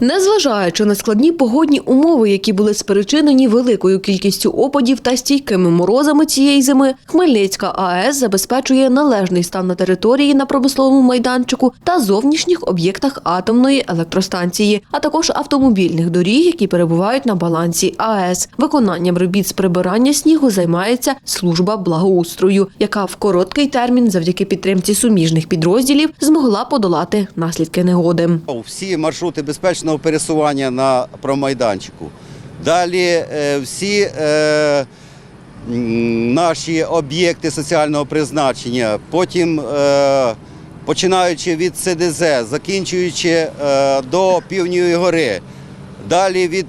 Незважаючи на складні погодні умови, які були спричинені великою кількістю опадів та стійкими морозами цієї зими, Хмельницька АЕС забезпечує належний стан на території на промисловому майданчику та зовнішніх об'єктах атомної електростанції, а також автомобільних доріг, які перебувають на балансі АЕС. Виконанням робіт з прибирання снігу займається служба благоустрою, яка в короткий термін, завдяки підтримці суміжних підрозділів, змогла подолати наслідки негоди. Всі маршрути безпечного пересування на промайданчику. Далі е, всі е, наші об'єкти соціального призначення. Потім, е, починаючи від СДЗ, закінчуючи до Півньої гори. Далі від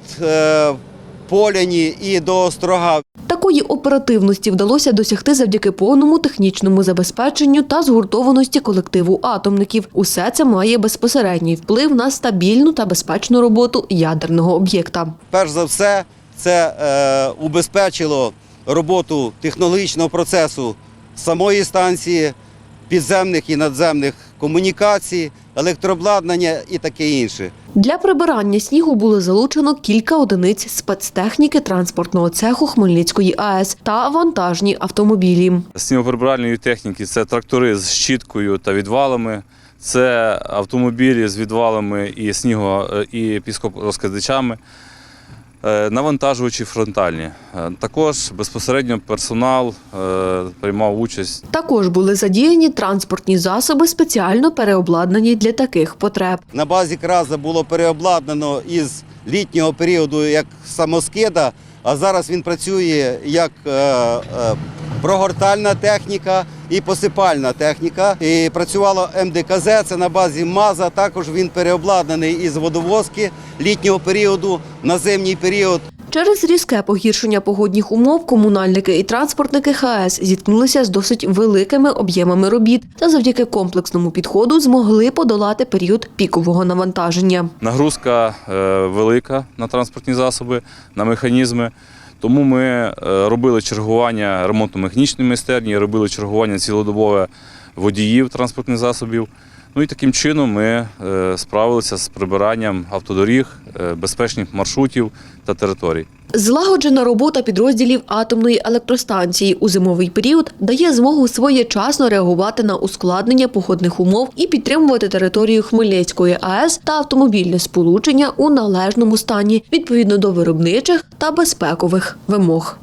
Поляні і до Острога. Такої оперативності вдалося досягти завдяки повному технічному забезпеченню та згуртованості колективу атомників. Усе це має безпосередній вплив на стабільну та безпечну роботу ядерного об'єкта. Перш за все, це е, убезпечило роботу технологічного процесу самої станції, підземних і надземних комунікацій, електрообладнання і таке інше. Для прибирання снігу було залучено кілька одиниць спецтехніки транспортного цеху Хмельницької АЕС та вантажні автомобілі. Снігоприбиральної техніки це трактори з щіткою та відвалами, це автомобілі з відвалами і сніго і піскорозкидачами, навантажувачі фронтальні. Е, Також безпосередньо персонал е, приймав участь Також були задіяні транспортні засоби, спеціально переобладнані для таких потреб. На базі Краза було переобладнано із літнього періоду як самоскида, а зараз він працює як е, е, прогортальна техніка і посипальна техніка. І працювало МДКЗ, це на базі МАЗа. Також він переобладнаний із водовозки літнього періоду на зимній період. Через різке погіршення погодних умов комунальники і транспортники ХАЕС зіткнулися з досить великими об'ємами робіт та завдяки комплексному підходу змогли подолати період пікового навантаження. Нагрузка е, велика на транспортні засоби, на механізми. Тому ми е, робили чергування ремонтно-механічної майстерні, робили чергування цілодобове водіїв транспортних засобів. Ну і таким чином ми е, справилися з прибиранням автодоріг, е, безпечних маршрутів та територій. Злагоджена робота підрозділів атомної електростанції у зимовий період дає змогу своєчасно реагувати на ускладнення погодних умов і підтримувати територію Хмельницької АЕС та автомобільне сполучення у належному стані відповідно до виробничих та безпекових вимог.